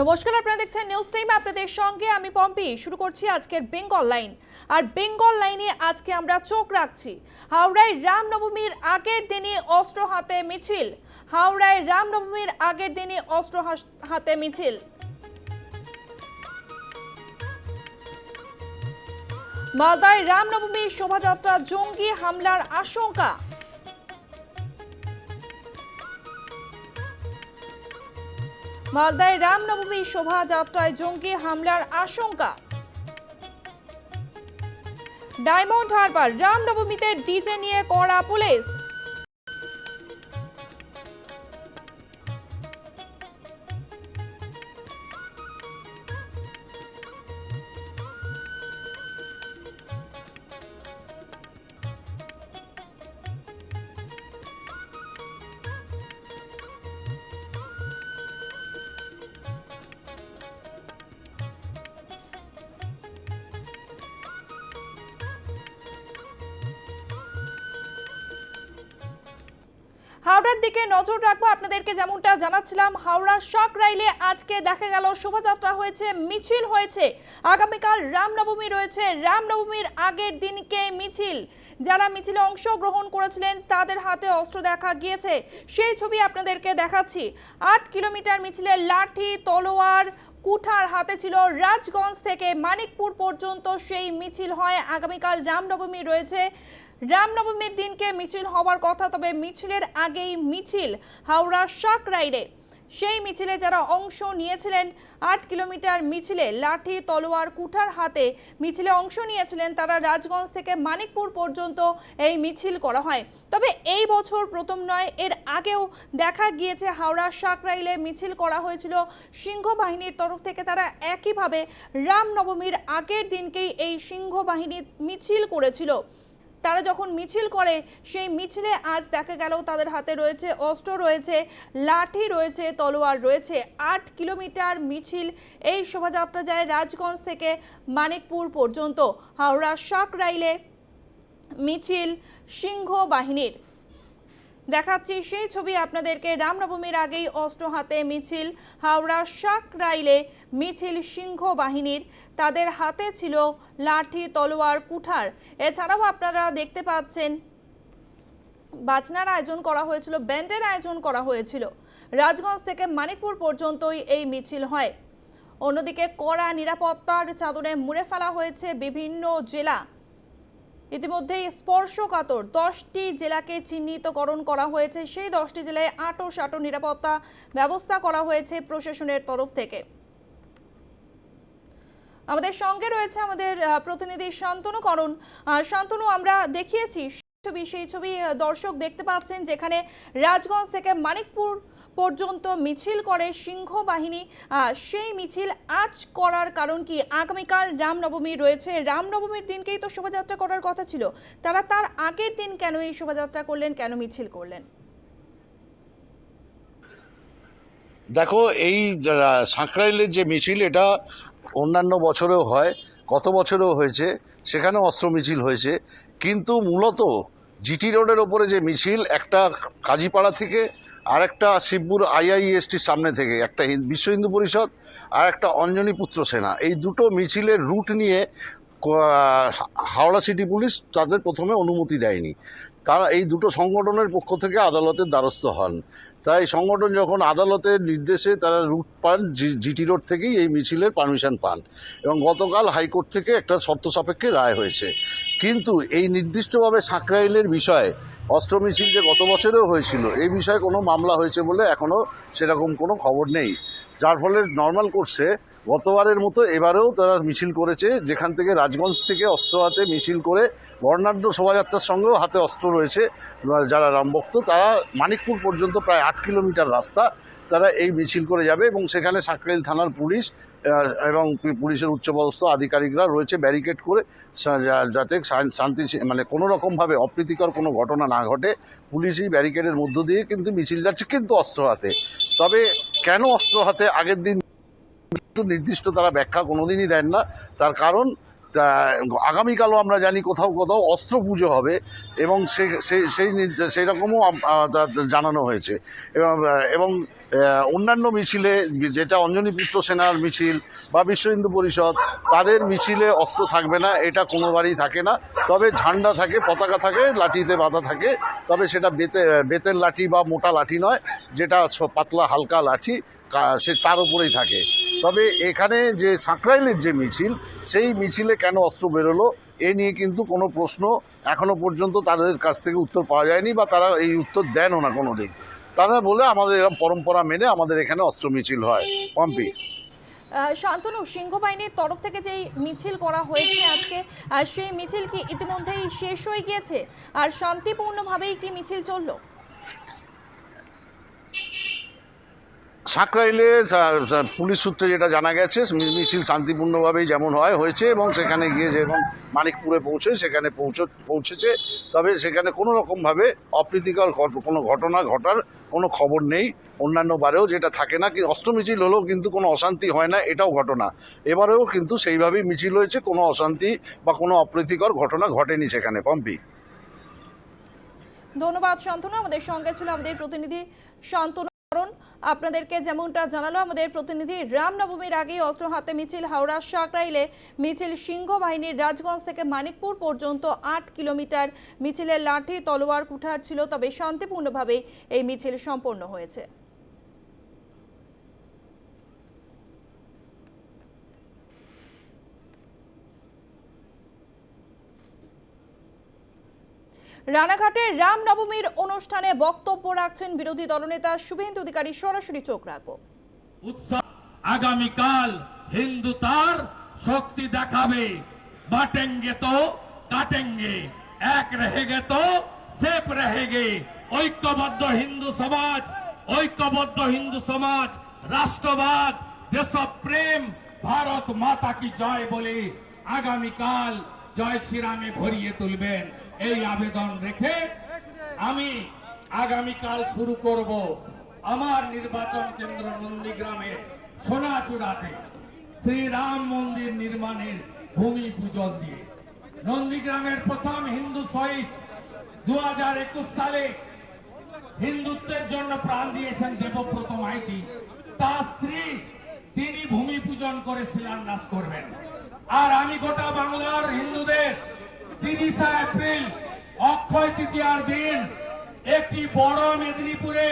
নমস্কার, আপনারা দেখছেন নিউজ টাইম আপনাদের সঙ্গে আমি পম্পি। শুরু করছি আজকের বেঙ্গল লাইন আর বেঙ্গল লাইনে আজকে আমরা চোখ রাখছি। হাওড়ায় রামনবমীর আগের দিনে অস্ত্র হাতে মিছিল। হাওড়ায় রামনবমীর আগের দিনে অস্ত্র হাতে মিছিল। মালদায় রামনবমীর শোভাযাত্রা জঙ্গি হামলার আশঙ্কা। মালদায় রামনবমী শোভাযাত্রায় জঙ্গি হামলার আশঙ্কা। ডায়মন্ড হারবার রামনবমীতে ডিজে নিয়ে কড়া পুলিশ। আপনাদেরকে যেমনটা জানাচ্ছিলাম, হাওড়া শাক রাইলে আজকে দেখা গেল শোভাযাত্রা হয়েছে, মিছিল হয়েছে। আগামীকাল রামনবমী রয়েছে, রামনবমীর আগের দিনকে মিছিল। যারা মিছিলে অংশগ্রহণ করেছিলেন, তাদের হাতে অস্ত্র দেখা গিয়েছে। সেই ছবি আপনাদেরকে দেখাচ্ছি। আট কিলোমিটার মিছিলে লাঠি, তলোয়ার, কুঠার হাতে ছিল রাজগঞ্জ থেকে মানিকপুর পর্যন্ত সেই মিছিল হয়। আগামীকাল রামনবমী রয়েছে। রামনবমীর দিনকে মিছিল হওয়ার কথা, তবে মিছিলের আগেই মিছিল হাওড়া শাক রাইডে। সেই মিছিলে যারা অংশ নিয়েছিলেন, আট কিলোমিটার মিছিলে লাঠি, তলোয়ার, কুঠার হাতে মিছিলে অংশ নিয়েছিলেন তারা রাজগঞ্জ থেকে মানিকপুর পর্যন্ত এই মিছিল করা হয়। তবে এই বছর প্রথম নয়, এর আগেও দেখা গিয়েছে হাওড়া সাকরাইলে মিছিল করা হয়েছিল। সিংহ বাহিনীর তরফ থেকে তারা একইভাবে রামনবমীর আগের দিনকেই এই সিংহ বাহিনী মিছিল করেছিল। তারা যখন মিছিল করে, সেই মিছিলে আজ দেখা গেল তাদের হাতে রয়েছে অস্ত্র, রয়েছে লাঠি, রয়েছে তলোয়ার, রয়েছে আট কিলোমিটার মিছিল। এই শোভাযাত্রা যায় রাজগঞ্জ থেকে মানিকপুর পর্যন্ত। হাওড়া শাক রাইলে মিছিল সিংহ বাহিনীর। দেখাচ্ছি সেই ছবি আপনাদেরকে। রামনবমীর আগেই অস্ত্র হাতে মিছিল, হাওড়া শাক রাইলে মিছিল সিংহ বাহিনীর। তাদের হাতে ছিল লাঠি, তলোয়ার, কুঠার। এছাড়াও আপনারা দেখতে পাচ্ছেন, বাজনার আয়োজন করা হয়েছিল, ব্যান্ডের আয়োজন করা হয়েছিল। রাজগঞ্জ থেকে মানিকপুর পর্যন্তই এই মিছিল হয়। অন্যদিকে কড়া নিরাপত্তার চাদরে মুড়ে ফেলা হয়েছে বিভিন্ন জেলা। ইতিমধ্যেই স্পর্শকাতর দশটি জেলাকে চিহ্নিতকরণ করা হয়েছে। সেই দশটি জেলায় আটো সাটো নিরাপত্তা ব্যবস্থা করা হয়েছে প্রশাসনের তরফ থেকে। আমাদের সঙ্গে রয়েছে আমাদের প্রতিনিধি শান্তনু করণ। শান্তনু, আমরা দেখিয়েছি ছবি, সেই ছবি দর্শক দেখতে পাচ্ছেন যেখানে রাজগঞ্জ থেকে মানিকপুর পর্যন্ত মিছিল করে সিংহ বাহিনী। সেই মিছিল আজ করার কারণ কি? আগামীকাল রামনবমী রয়েছে। রামনবমীর দিনকেই তো শোভাযাত্রা করার কথা ছিল। তারা তার আগের দিন কেন এই শোভাযাত্রা করলেন? কেন মিছিল করলেন? দেখো, এই সাঁকরাইলের যে মিছিল, এটা অন্যান্য বছরেও হয় গত বছরেও হয়েছে সেখানে অস্ত্র মিছিল হয়েছে। কিন্তু মূলত জিটি রোডের ওপরে যে মিছিল, একটা কাজীপাড়া থেকে আর একটা শিবপুর আইআইএসটির সামনে থেকে, একটা বিশ্ব হিন্দু পরিষদ আর একটা অঞ্জনী পুত্র সেনা। এই দুটো মিছিলের রুট নিয়ে হাওড়া সিটি পুলিশ তাদের প্রথমে অনুমতি দেয়নি। তারা এই দুটো সংগঠনের পক্ষ থেকে আদালতের দ্বারস্থ হন। তাই সংগঠন যখন আদালতের নির্দেশে তারা রুট পান জিটি রোড থেকেই এই মিছিলের পারমিশন পান এবং গতকাল হাইকোর্ট থেকে একটা শর্ত সাপেক্ষে রায় হয়েছে। কিন্তু এই নির্দিষ্টভাবে সাঁকরাইলের বিষয়ে অস্ত্র মিছিল যে গত বছরেও হয়েছিল, এই বিষয়ে কোনো মামলা হয়েছে বলে এখনও সেরকম কোনো খবর নেই। যার ফলে নর্মাল কোর্সে গতবারের মতো এবারেও তারা মিছিল করেছে, যেখান থেকে রাজগঞ্জ থেকে অস্ত্র হাতে মিছিল করে বর্ণাঢ্য শোভাযাত্রার সঙ্গেও হাতে অস্ত্র রয়েছে যারা রামভক্ত তারা মানিকপুর পর্যন্ত প্রায় আট কিলোমিটার রাস্তা তারা এই মিছিল করে যাবে এবং সেখানে সাঁকরাইল থানার পুলিশ এবং পুলিশের উচ্চপদস্থ আধিকারিকরা রয়েছে ব্যারিকেড করে যাতে শান্তি মানে কোনো রকমভাবে অপ্রীতিকর কোনো ঘটনা না ঘটে। পুলিশই ব্যারিকেডের মধ্য দিয়ে কিন্তু মিছিল যাচ্ছে, কিন্তু অস্ত্র হাতে। তবে কেন অস্ত্র হাতে? আগের দিন নির্দিষ্ট তারা ব্যাখ্যা কোনোদিনই দেন না। তার কারণ আগামীকালও আমরা জানি কোথাও কোথাও অস্ত্র পুজো হবে এবং সেই সেই রকমও জানানো হয়েছে। এবং অন্যান্য মিছিলে, যেটা অঞ্জনী পুত্র সেনার মিছিল বা বিশ্ব হিন্দু পরিষদ, তাদের মিছিলে অস্ত্র থাকবে না, এটা কোনোবারই থাকে না। তবে ঝান্ডা থাকে, পতাকা থাকে, লাঠিতে বাঁধা থাকে, তবে সেটা বেতে, বেতের লাঠি বা মোটা লাঠি নয়, যেটা পাতলা হালকা লাঠি সে, তার উপরেই থাকে। তবে এখানে যে সাঁকরাইলের যে মিছিল, সেই মিছিলে কেন অস্ত্র বেরোলো, এ নিয়ে কিন্তু কোনো প্রশ্ন এখনও পর্যন্ত তাদের কাছ থেকে উত্তর পাওয়া যায়নি বা তারা এই উত্তর দেনও না কোনো দিন তারা বলে আমাদের এরকম পরম্পরা মেনে আমাদের এখানে অস্ত্র মিছিল হয়। পম্পি। শান্তনু সিংহ বাহিনীর তরফ থেকে যেই মিছিল করা হয়েছে আজকে সেই মিছিল কি ইতিমধ্যেই শেষ হয়ে গিয়েছে? আর শান্তিপূর্ণভাবেই কি মিছিল চলল? সাঁকরাইলে পুলিশ সূত্রে যেটা জানা গেছে মিছিল শান্তিপূর্ণভাবেই যেমন হয়, হয়েছে এবং সেখানে গিয়ে যেমন মানিকপুরে পৌঁছে, সেখানে পৌঁছ, পৌঁছেছে। তবে সেখানে কোনো রকমভাবে অপ্রীতিকর কোনো ঘটনা ঘটার কোনো খবর নেই। অন্যান্য বারেও যেটা থাকে না কি, অস্ত্র মিছিল হলেও কিন্তু কোনো অশান্তি হয় না, এটাও ঘটনা। এবারেও কিন্তু সেইভাবেই মিছিল হয়েছে, কোনো অশান্তি বা কোনো অপ্রীতিকর ঘটনা ঘটেনি সেখানে। পম্পি। ধন্যবাদ, শান্তনু। আমাদের সঙ্গে ছিল আমাদের প্রতিনিধি শান্তনু। আপনাদেরকে যেমনটা জানালো আমাদের প্রতিনিধি, রামনবমীর আগে অস্ত্র হাতে মিছিল হাওড়া সাকরাইলে মিছিল সিংহ বাহিনীর রাজগঞ্জ থেকে মানিকপুর পর্যন্ত আট কিলোমিটার। মিছিলের লাঠি, তলোয়ার, কুঠার ছিল, তবে শান্তিপূর্ণভাবে এই মিছিল সম্পন্ন হয়েছে। রানাঘাটে রামনবমীর অনুষ্ঠানে বক্তব্য রাখছেন বিরোধী দলনেতা শুভেন্দু অধিকারী। সরাসরি চোখ রাখব। উৎসব আগামীকাল হিন্দু তার শক্তি দেখাবে। বাটেঙ্গে তো কাটেঙ্গে, এক রহেগে তো সেফ রহেগে। ঐক্যবদ্ধ হিন্দু সমাজ, ঐক্যবদ্ধ হিন্দু সমাজ, রাষ্ট্রবাদ, দেশপ্রেম, ভারত মাতা কি জয় বলে আগামীকাল জয় শ্রীরামে ভরিয়ে তুলবেন। এই আবেদন রেখে আমি আগামীকাল শুরু করব আমার নির্বাচন কেন্দ্র নন্দীগ্রামে সোনাচূড়াতে। শ্রীরাম মন্দির নির্মাণের ভূমি পূজন দিয়ে। নন্দীগ্রামের প্রথম হিন্দু শহীদ দু সালে হিন্দুত্বের জন্য প্রাণ দিয়েছেন দেবব্রত মাইতি। তার স্ত্রী, তিনি ভূমি পূজন করে শিলান্যাস করবেন। আর আমি গোটা বাংলার হিন্দুদের তিরিশা এপ্রিল, অক্ষয় তৃতীয়ার দিন, একটি বড় মেদিনীপুরে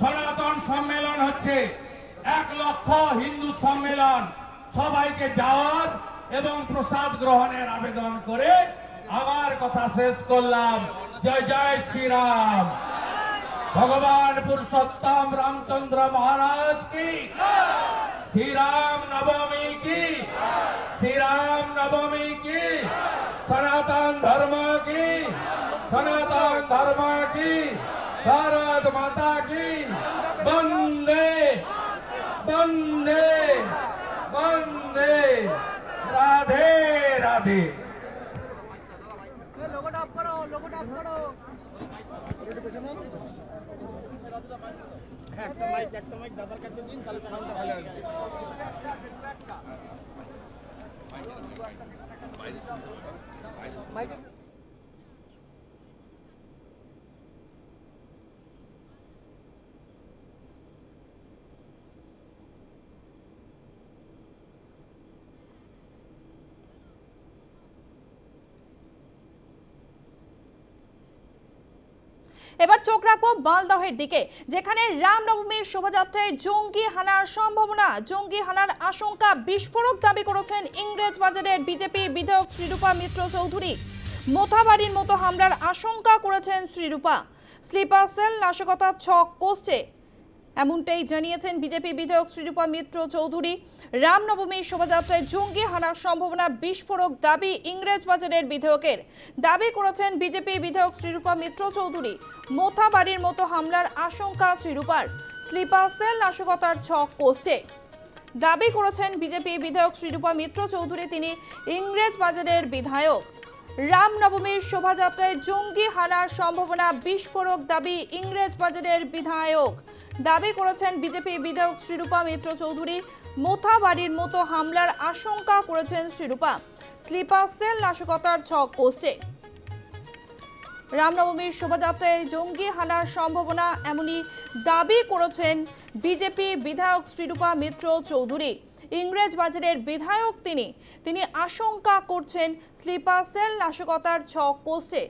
সনাতন সম্মেলন হচ্ছে। এক লক্ষ হিন্দু সম্মেলন, সবাইকে যাওয়ার এবং প্রসাদ গ্রহণের আবেদন করে আবার কথা শেষ করলাম। জয় জয় শ্রীরাম। ভগবান পুরুষোত্তম রামচন্দ্র মহারাজ কি? শ্রীরাম নবমী কি? শ্রীরাম নবমী কি? सनातन धर्म की सनातन धर्म की भारत माता की वंदे वंदे वंदे राधे राधे লোগোটা অফ করো লোগোটা অফ করো একটা মাইক একটা মাইক দাদার কাছে দিন তাহলে সাউন্ডটা ভালো আসবে Mike? এবার চোখ রাখব মালদহের দিকে, যেখানে রামনবমীর শোভাযাত্রায় জঙ্গি হানার সম্ভাবনা। জঙ্গি হানার আশঙ্কা বিস্ফোরক দাবি করেছেন ইংরেজ বাজারের বিজেপি বিধায়ক শ্রীরূপা মিত্র চৌধুরী। মোথাবাড়ির মতো হামলার আশঙ্কা করেছেন শ্রীরূপা। স্লিপার সেল নাশকতা ছক কষছে। এমনটাই জানিয়েছেন বিজেপি বিধায়ক শ্রীরূপা মিত্র চৌধুরী। রামনবমীর শোভাযাত্রায় জঙ্গি হানার সম্ভাবনা বিস্ফোরক দাবি ইংরেজ বাজারের বিধায়কের। দাবি করেছেন বিজেপি বিধায়ক শ্রীরূপা মিত্র চৌধুরী। মোথা বাড়ির মতো হামলার আশঙ্কা শ্রীরূপার। স্লিপার সেল নাশকতার ছক কষছে। দাবি করেছেন বিজেপি বিধায়ক শ্রীরূপা মিত্র চৌধুরী, তিনি ইংরেজ বাজারের বিধায়ক। রামনবমীর শোভাযাত্রায় জঙ্গি হানার সম্ভাবনা বিস্ফোরক দাবি ইংরেজ বাজারের বিধায়ক। দাবি করেছেন বিজেপি বিধায়ক শ্রীরূপা মিত্র চৌধুরী। মোথাবাড়ির মতো হামলার আশঙ্কা করেছেন শ্রীরূপা। স্লিপার সেল নাশকতার ছক কষছে। রামনবমীর শোভাযাত্রায় জঙ্গি হানার সম্ভাবনা এমনই দাবি করেছেন বিজেপি বিধায়ক শ্রীরূপা মিত্র চৌধুরী। ইংরেজ বাজারের বিধায়ক তিনি। তিনি আশঙ্কা করছেন স্লিপার সেল নাশকতার ছক কষছে।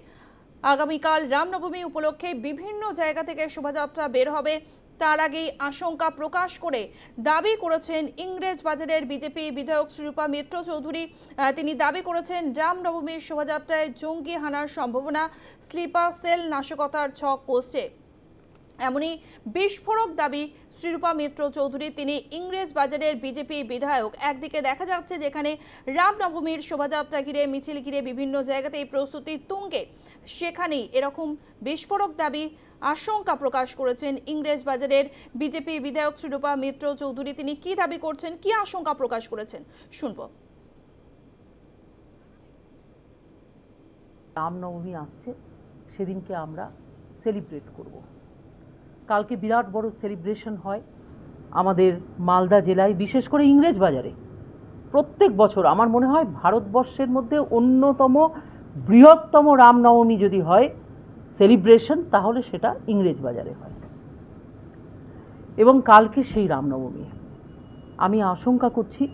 আগামীকাল রামনবমী উপলক্ষে বিভিন্ন জায়গা থেকে শোভাযাত্রা বের হবে। তার আগেই আশঙ্কা প্রকাশ করে দাবি করেছেন ইংরেজ বাজারের বিজেপি বিধায়ক শ্রীরূপা মিত্র চৌধুরী। তিনি দাবি করেছেন রামনবমীর শোভাযাত্রায় জঙ্গি হানার সম্ভাবনা, স্লিপার সেল নাশকতার ছক কষছে। এমনই বিস্ফোরক দাবি শ্রীরূপা মিত্র চৌধুরী। তিনি ইংরেজ বাজারের বিজেপি বিধায়ক। একদিকে দেখা যাচ্ছে যেখানে রামনবমীর শোভাযাত্রা ঘিরে, মিছিল ঘিরে বিভিন্ন জায়গাতে এই প্রস্তুতি তুঙ্গে। সেখানেই এরকম বিস্ফোরক দাবি আশঙ্কা প্রকাশ করেছেন ইংরেজ বাজারের বিজেপি বিধায়ক শ্রীরূপা মিত্র চৌধুরী। তিনি কি দাবি করছেন, কি আশঙ্কা প্রকাশ করেছেন, শুনব। রামনবমী আসছে, সেদিনকে আমরা সেলিব্রেট করব। কালকে বিরাট বড় সেলিব্রেশন হয় আমাদের মালদা জেলায়, বিশেষ করে ইংরেজ বাজারে। প্রত্যেক বছর আমার মনে হয় ভারতবর্ষের মধ্যে অন্যতম বৃহত্তম রামনবমী যদি হয় সেলিব্রেশন তাহলে সেটা ইংরেজ বাজারে হয়। এবং কালকে সেই রামনবমী। আমি আশঙ্কা করছি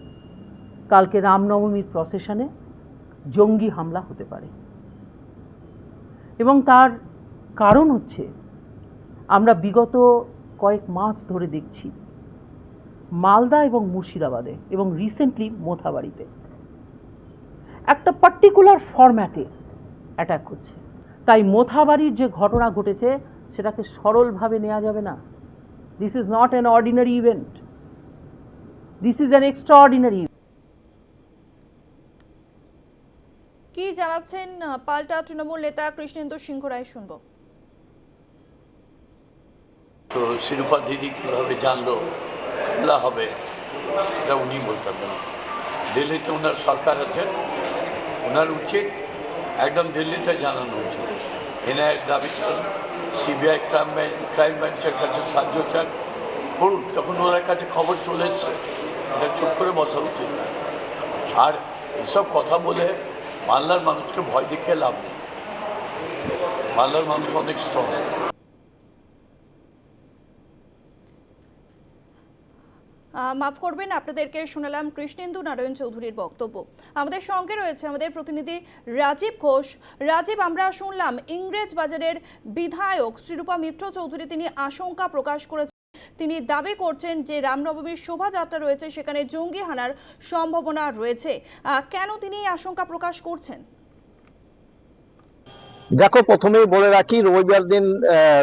কালকে রামনবমীর প্রসেশনে জঙ্গি হামলা হতে পারে। এবং তার কারণ হচ্ছে আমরা বিগত কয়েক মাস ধরে দেখছি মালদা এবং মুর্শিদাবাদে এবং রিসেন্টলি মোথাবাড়িতে। একটা পার্টিকুলার ফরম্যাটে অ্যাটাক হচ্ছে। তাই মোথাবাড়ির যে ঘটনা ঘটেছে, সেটাকে সরলভাবে নেওয়া যাবে না। This is not an ordinary event this is an extraordinary কি জানাচ্ছেন, পাল্টা তৃণমূল নেতা কৃষ্ণেন্দু সিংহ রায় শুনব। তো শিরোপা দিদি কীভাবে জানলো হামলা হবে, সেটা উনি বলতে পারবেন দিল্লিতে ওনার সরকার আছে ওনার উচিত একদম দিল্লিতে জানানো উচিত। এনআইয়ের দাবি চান, সিবিআই ক্রাইম ক্রাইম ব্রাঞ্চের কাছে সাহায্য চান। করুন, যখন ওনার কাছে খবর চলে এসছে, এটা চুপ করে বসা উচিত না। আর এসব কথা বলে মালদার মানুষকে ভয় দেখিয়ে লাভ নেই। মালদার মানুষ অনেক স্ট্রং মাফ করবেন, আপনাদেরকে শোনালাম কৃষ্ণেন্দু নারায়ণ চৌধুরীর বক্তব্য। আমাদের সঙ্গে রয়েছে আমাদের প্রতিনিধি রাজীব ঘোষ। রাজীব, আমরা শুনলাম ইংরেজ বাজারের বিধায়ক শ্রীরূপা মিত্র চৌধুরী তিনি আশঙ্কা প্রকাশ করেছেন। তিনি দাবি করছেন যে রামনবমীর শোভাযাত্রা রয়েছে, সেখানে জঙ্গি হানার সম্ভাবনা রয়েছে। কেন তিনি আশঙ্কা প্রকাশ করছেন? দেখো, প্রথমেই বলে রাখি, রবিবার দিন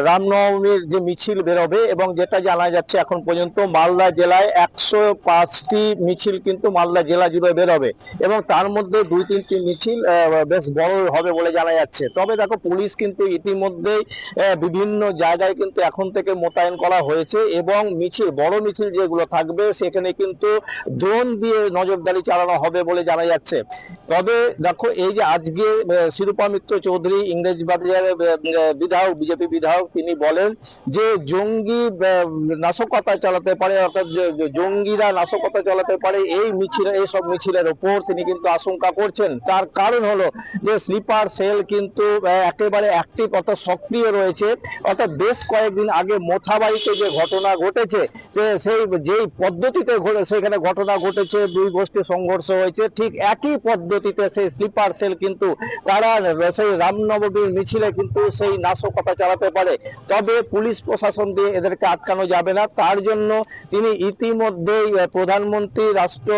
রামনবমীর যে মিছিল বেরোবে এবং যেটা জানা যাচ্ছে এখন পর্যন্ত মালদা জেলায় একশো পাঁচটি মিছিল কিন্তু মালদা জেলা জুড়ে বেরোবে এবং তার মধ্যে দুই তিনটি মিছিল বেশ বড় হবে বলে জানা যাচ্ছে। তবে দেখো, পুলিশ কিন্তু ইতিমধ্যেই বিভিন্ন জায়গায় কিন্তু এখন থেকে মোতায়েন করা হয়েছে এবং মিছিল, বড় মিছিল যেগুলো থাকবে, সেখানে কিন্তু ড্রোন দিয়ে নজরদারি চালানো হবে বলে জানা যাচ্ছে। তবে দেখো, এই যে আজকে শিরূপা মিত্র চৌধুরী ইংরেজ বাজারের আহ, বিধায়ক বিজেপি বিধায়ক তিনি বলেন যে জঙ্গি নাশকতা চালাতে পারে অর্থাৎ জঙ্গিরা নাশকতা চালাতে পারে এই মিছিল এই সব মিছিলের ওপর তিনি কিন্তু আশঙ্কা করছেন। তার কারণ হলো যে স্লিপার সেল কিন্তু একেবারে অ্যাক্টিভ অর্থাৎ সক্রিয় রয়েছে। অর্থাৎ বেশ কয়েকদিন আগে মোথাবাড়িতে যে ঘটনা ঘটেছে সেই যেই পদ্ধতিতে ঘটে- সেখানে ঘটনা ঘটেছে দুই গোষ্ঠী সংঘর্ষ হয়েছে ঠিক একই পদ্ধতিতে সেই স্লিপার সেল কিন্তু তারা সেই রামনবমীর মিছিলে কিন্তু সেই নাশকতা চালাতে পারে। তবে পুলিশ প্রশাসন দিয়ে এদেরকে আটকানো যাবে না। তার জন্য তিনি ইতিমধ্যেই প্রধানমন্ত্রী, রাষ্ট্র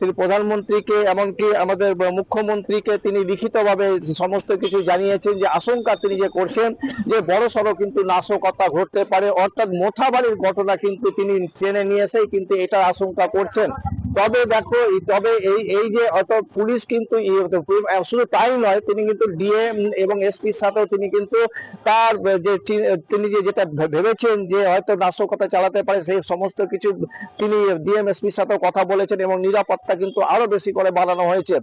তিনি প্রধানমন্ত্রীকে এমনকি আমাদের মুখ্যমন্ত্রীকে তিনি লিখিতভাবে সমস্ত কিছু জানিয়েছেন যে আশঙ্কা তিনি যে করছেন যে বড় সড়ো কিন্তু নাশকতা ঘটতে পারে। অর্থাৎ মোথাবাড়ির ঘটনা কিন্তু তিনি চেনে নিয়ে এসেই কিন্তু এটা আশঙ্কা করছেন। তবে দেখো, তবে এই এই যে অত পুলিশ কিন্তু শুধু তাই নয়, তিনি কিন্তু ডিএম এবং এসপির সাথেও তিনি কিন্তু তার যে তিনি যে যেটা ভেবেছেন যে হয়তো নাশকতা চালাতে পারে, সেই সমস্ত কিছু তিনি ডিএম, এসপির সাথেও কথা বলেছেন এবং নিরাপত্তা কিন্তু আরও বেশি করে বাড়ানো হয়েছে।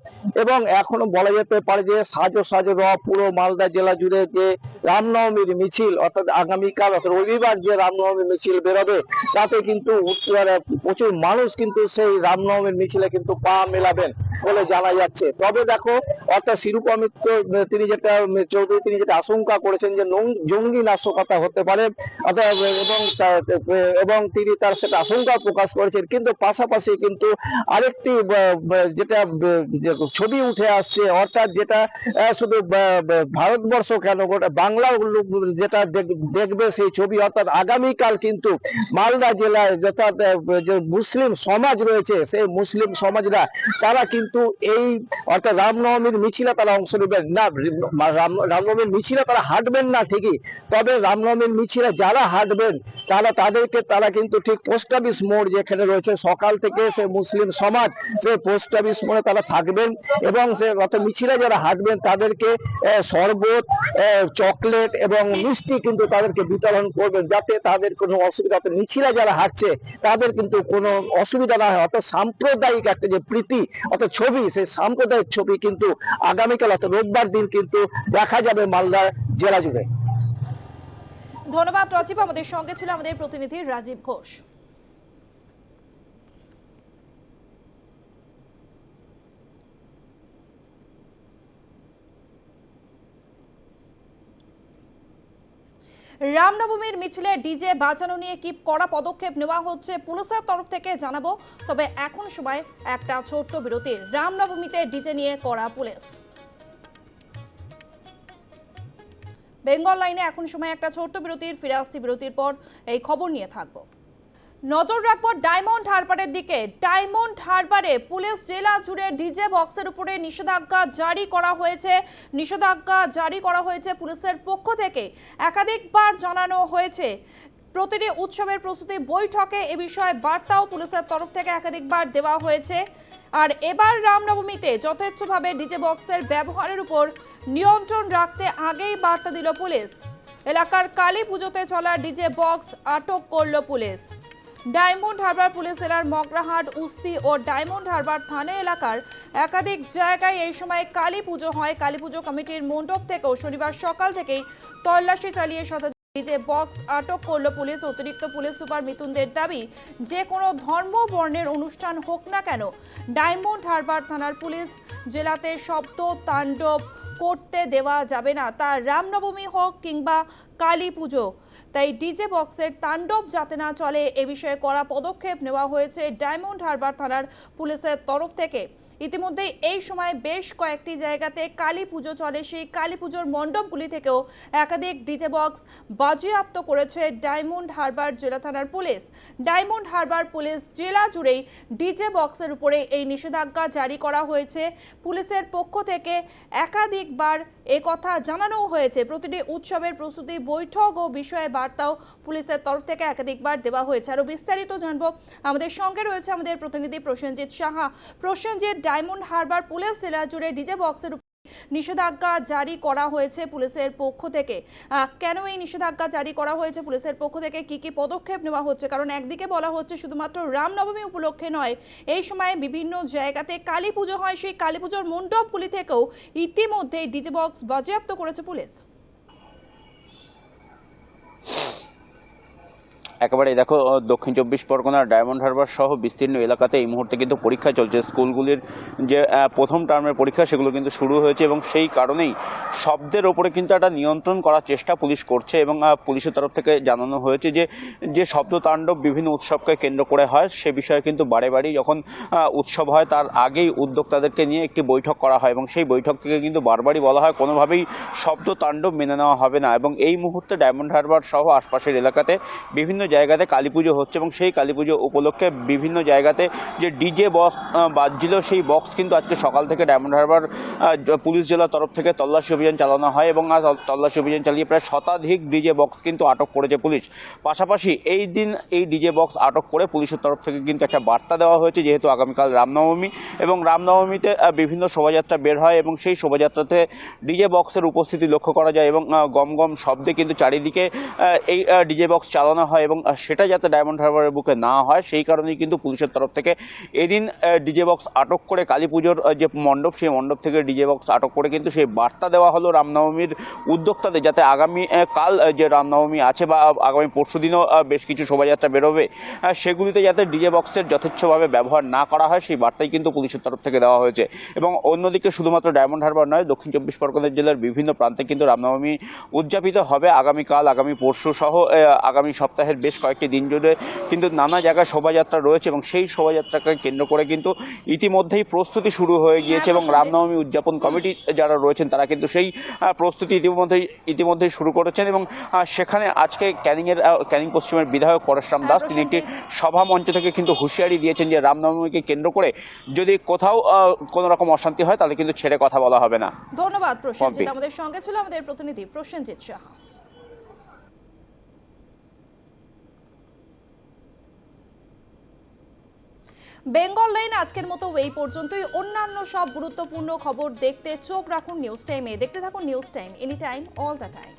এবং এখনও বলা যেতে পারে যে সাজো সাজো র পুরো মালদা জেলা জুড়ে যে রামনবমীর মিছিল, অর্থাৎ আগামীকাল, অর্থাৎ রবিবার যে রামনবমীর মিছিল বেরোবে, তাতে কিন্তু উত্তরে প্রচুর মানুষ কিন্তু সেই রামনবমীর মিছিলে কিন্তু পা মেলাবেন। বলে জানা যাচ্ছে। তবে দেখো অর্থাৎ শিরূপা মিত্র তিনি যেটা চৌধুরী তিনি যেটা আশঙ্কা করেছেন যে জঙ্গি নাশকতা হতে পারে এবং এবং তিনি তার সেটা আশঙ্কা প্রকাশ করেছেন। কিন্তু পাশাপাশি কিন্তু আরেকটি যেটা ছবি উঠে আসছে, অর্থাৎ যেটা শুধু ভারতবর্ষ কেন বাংলা যেটা দেখ- দেখবে সেই ছবি, অর্থাৎ আগামীকাল কিন্তু মালদা জেলায় যথা মুসলিম সমাজ রয়েছে, সেই মুসলিম সমাজরা, তারা কিন্তু এই অর্থাৎ রামনবমীর মিছিলে তারা অংশ নেবেন না, রাম- রামনবমীর মিছিলে তারা হাঁটবেন না ঠিকই, তবে রামনবমীর মিছিলে যারা হাঁটবেন, তারা তাদেরকে, তারা কিন্তু ঠিক পোস্ট অফিস মোড় যেখানে রয়েছে, সকাল থেকে সে মুসলিম সমাজ সেই পোস্ট অফিস মোড়ে তারা থাকবেন এবং সে অর্থাৎ মিছিলে যারা হাঁটবেন, তাদেরকে শরবত চকলেট এবং মিষ্টি কিন্তু তাদেরকে বিতরণ করবেন, যাতে তাদের কোনো অসুবিধা মিছিলে যারা হাঁটছে, তাদের কিন্তু কোনো অসুবিধা না হয়, অর্থাৎ সাম্প্রদায়িক একটা যে প্রীতি, অর্থাৎ ছবি, সেই সাম্প্রদায়িক ছবি কিন্তু আগামীকাল অর্থাৎ রোববার দিন কিন্তু দেখা যাবে মালদা জেলা জুড়ে। ধন্যবাদ রাজীব আমাদের সঙ্গে ছিল আমাদের প্রতিনিধি রাজীব ঘোষ। রামনবমীর মিছিলে ডিজে বাজানো নিয়ে কি কড়া পদক্ষেপ নেওয়া হচ্ছে পুলিশের তরফ থেকে জানাব। তবে এখন সময় একটা ছোট্ট বিরতির। রামনবমীতে ডিজে নিয়ে কড়া পুলিশ। বেঙ্গল লাইনে এখন সময় একটা ছোট্ট বিরতির। ফিরে আসছি বিরতির পর। এই খবর নিয়ে থাকব। নজর রাখব ডায়মন্ড হারবারের দিকে। ডায়মন্ড হারবারে পুলিশ জেলা জুড়ে ডিজে বক্সের উপরে নিষেধাজ্ঞা জারি করা হয়েছে। নিষেধাজ্ঞা জারি করা হয়েছে পুলিশের পক্ষ থেকে। একাধিকবার জানানো হয়েছে। প্রতিটি উৎসবের প্রস্তুতি বৈঠকে এ বিষয়ে বার্তাও পুলিশের তরফ থেকে একাধিকবার দেওয়া হয়েছে। আর এবার রামনবমীতে যথেচ্ছভাবে ডিজে বক্সের ব্যবহারের উপর নিয়ন্ত্রণ রাখতে আগেই বার্তা দিল পুলিশ। এলাকার কালী পুজোতে চলা ডিজে বক্স আটক করল পুলিশ। ডায়মন্ড হারবার পুলিশ জেলার মগরাহাট, উস্তি ও ডায়মন্ড হারবার থানা এলাকার একাধিক জায়গায় এই সময় কালী পুজো হয়। কালী পুজো কমিটির মণ্ডপ থেকেও শনিবার সকাল থেকেই তল্লাশি চালিয়ে শতাধিক ডিজে বক্স আটক করল পুলিশ। অতিরিক্ত পুলিশ সুপার মিথুনদের দাবি, যে কোনো ধর্ম বর্ণের অনুষ্ঠান হোক না কেন, ডায়মন্ড হারবার থানার পুলিশ জেলাতে শব্দ তাণ্ডব করতে দেওয়া যাবে না। তা রামনবমী হোক কিংবা কালী পুজো। তাই ডিজে বক্সের তাণ্ডব যাতে না চলে, এ বিষয়ে করা পদক্ষেপ নেওয়া হয়েছে ডায়মন্ড হারবার থানার পুলিশের তরফ থেকে। ইতিমধ্যে এই সময় বেশ কয়েকটি জায়গাতে কালী পুজো চলে। সেই কালী পুজোর মণ্ডপগুলি থেকেও একাধিক ডিজে বক্স বাজেয়াপ্ত করেছে ডায়মন্ড হারবার জেলা থানার পুলিশ। ডায়মন্ড হারবার পুলিশ জেলা জুড়েই ডিজে বক্সের উপরে এই নিষেধাজ্ঞা জারি করা হয়েছে। পুলিশের পক্ষ থেকে একাধিকবার কথা জানানো হয়েছে। প্রতিটি উৎসবের প্রস্তুতি, বৈঠক ও বিষয়ে বার্তাও পুলিশের তরফ থেকে একাধিকবার দেওয়া হয়েছে। আরও বিস্তারিত জানব আমাদের সঙ্গে রয়েছে আমাদের প্রতিনিধি প্রসেনজিৎ সাহা। প্রসেনজিৎ, ডায়মন্ড হারবার পুলিশ জেলা জুড়ে ডিজে বক্সের নিষেধাজ্ঞা জারি করা হয়েছে পুলিশের পক্ষ থেকে। কেন এই নিষেধাজ্ঞা জারি করা হয়েছে পুলিশের পক্ষ থেকে? কি কি পদক্ষেপ নেওয়া হচ্ছে? কারণ একদিকে বলা হচ্ছে শুধুমাত্র রামনবমী উপলক্ষে নয়, এই সময়ে বিভিন্ন জায়গাতে কালী পুজো হয়। সেই কালী পুজোর মণ্ডপগুলি থেকেও ইতিমধ্যে ডিজে বক্স বাজেয়াপ্ত করেছে পুলিশ। একেবারে দেখো দক্ষিণ চব্বিশ পরগনার ডায়মন্ড হারবার সহ বিস্তীর্ণ এলাকাতে এই মুহূর্তে কিন্তু পরীক্ষা চলছে। স্কুলগুলির যে প্রথম টার্মের পরীক্ষা সেগুলো কিন্তু শুরু হয়েছে এবং সেই কারণেই শব্দের ওপরে কিন্তু একটা নিয়ন্ত্রণ করার চেষ্টা পুলিশ করছে এবং পুলিশের তরফ থেকে জানানো হয়েছে যে যে শব্দ তাণ্ডব বিভিন্ন উৎসবকে কেন্দ্র করে হয়, সে বিষয়ে কিন্তু বারে বারেই যখন উৎসব হয় তার আগেই উদ্যোক্তাদেরকে নিয়ে একটি বৈঠক করা হয় এবং সেই বৈঠক থেকে কিন্তু বারবারই বলা হয় কোনোভাবেই শব্দ তাণ্ডব মেনে নেওয়া হবে না এবং এই মুহূর্তে ডায়মন্ড হারবার সহ আশপাশের এলাকাতে বিভিন্ন জায়গাতে কালী পুজো হচ্ছে এবং সেই কালী পুজো উপলক্ষে বিভিন্ন জায়গাতে যে ডিজে বক্স বাজছিল সেই বক্স কিন্তু আজকে সকাল থেকে ডায়মন্ড হারবার পুলিশ জেলার তরফ থেকে তল্লাশি অভিযান চালানো হয় এবং আজ তল্লাশি অভিযান চালিয়ে প্রায় শতাধিক ডিজে বক্স কিন্তু আটক করেছে পুলিশ। পাশাপাশি এই দিন এই ডিজে বক্স আটক করে পুলিশের তরফ থেকে কিন্তু একটা বার্তা দেওয়া হয়েছে, যেহেতু আগামীকাল রামনবমী এবং রামনবমীতে বিভিন্ন শোভাযাত্রা বের হয় এবং সেই শোভাযাত্রাতে ডিজে বক্সের উপস্থিতি লক্ষ্য করা যায় এবং গম গম শব্দে কিন্তু চারিদিকে এই ডিজে বক্স চালানো হয় এবং আহ, সেটা যাতে ডায়মন্ড হারবারের বুকে না হয় সেই কারণেই কিন্তু পুলিশের তরফ থেকে এদিন ডিজে বক্স আটক করে কালী পুজোর যে মণ্ডপ সেই মণ্ডপ থেকে ডিজে বক্স আটক করে কিন্তু সেই বার্তা দেওয়া হলো রামনবমীর উদ্যোক্তাদের যাতে আগামী কাল যে রামনবমী আছে বা আগামী পরশু দিনও বেশ কিছু শোভাযাত্রা বেরোবে সেগুলিতে যাতে ডিজে বক্সের যথেচ্ছভাবে ব্যবহার না করা হয় সেই বার্তাই কিন্তু পুলিশের তরফ থেকে দেওয়া হয়েছে। এবং অন্যদিকে শুধুমাত্র ডায়মন্ড হারবার নয় দক্ষিণ চব্বিশ পরগনা জেলার বিভিন্ন প্রান্তে কিন্তু রামনবমী উদযাপিত হবে। আগামীকাল আগামী পরশু সহ আগামী সপ্তাহের বেশ কয়েকটি দিন জুড়ে কিন্তু নানা জায়গায় শোভাযাত্রা রয়েছে এবং সেই শোভাযাত্রাকে কেন্দ্র করে কিন্তু ইতিমধ্যেই প্রস্তুতি শুরু হয়ে গিয়েছে এবং রামনবমী উদযাপন কমিটি যারা রয়েছেন তারা কিন্তু সেই প্রস্তুতি ইতিমধ্যেই ইতিমধ্যেই শুরু করেছেন এবং সেখানে আজকে ক্যানিংয়ের ক্যানিং পশ্চিমের বিধায়ক পরশুরাম হ্যাঁ, দাস তিনি একটি সভা মঞ্চ থেকে কিন্তু হুঁশিয়ারি দিয়েছেন যে রামনবমীকে কেন্দ্র করে যদি কোথাও কোনো রকম অশান্তি হয় তাহলে কিন্তু ছেড়ে কথা বলা হবে না। ধন্যবাদ প্রসেনজিৎ। আমাদের সঙ্গে ছিল আমাদের প্রতিনিধি প্রসেনজিৎ সাহা। বেঙ্গল লাইন আজকের মতো এই পর্যন্তই। অন্যান্য সব গুরুত্বপূর্ণ খবর দেখতে চোখ রাখুন নিউজ টাইমে। দেখতে থাকুন news time, any time, all the time.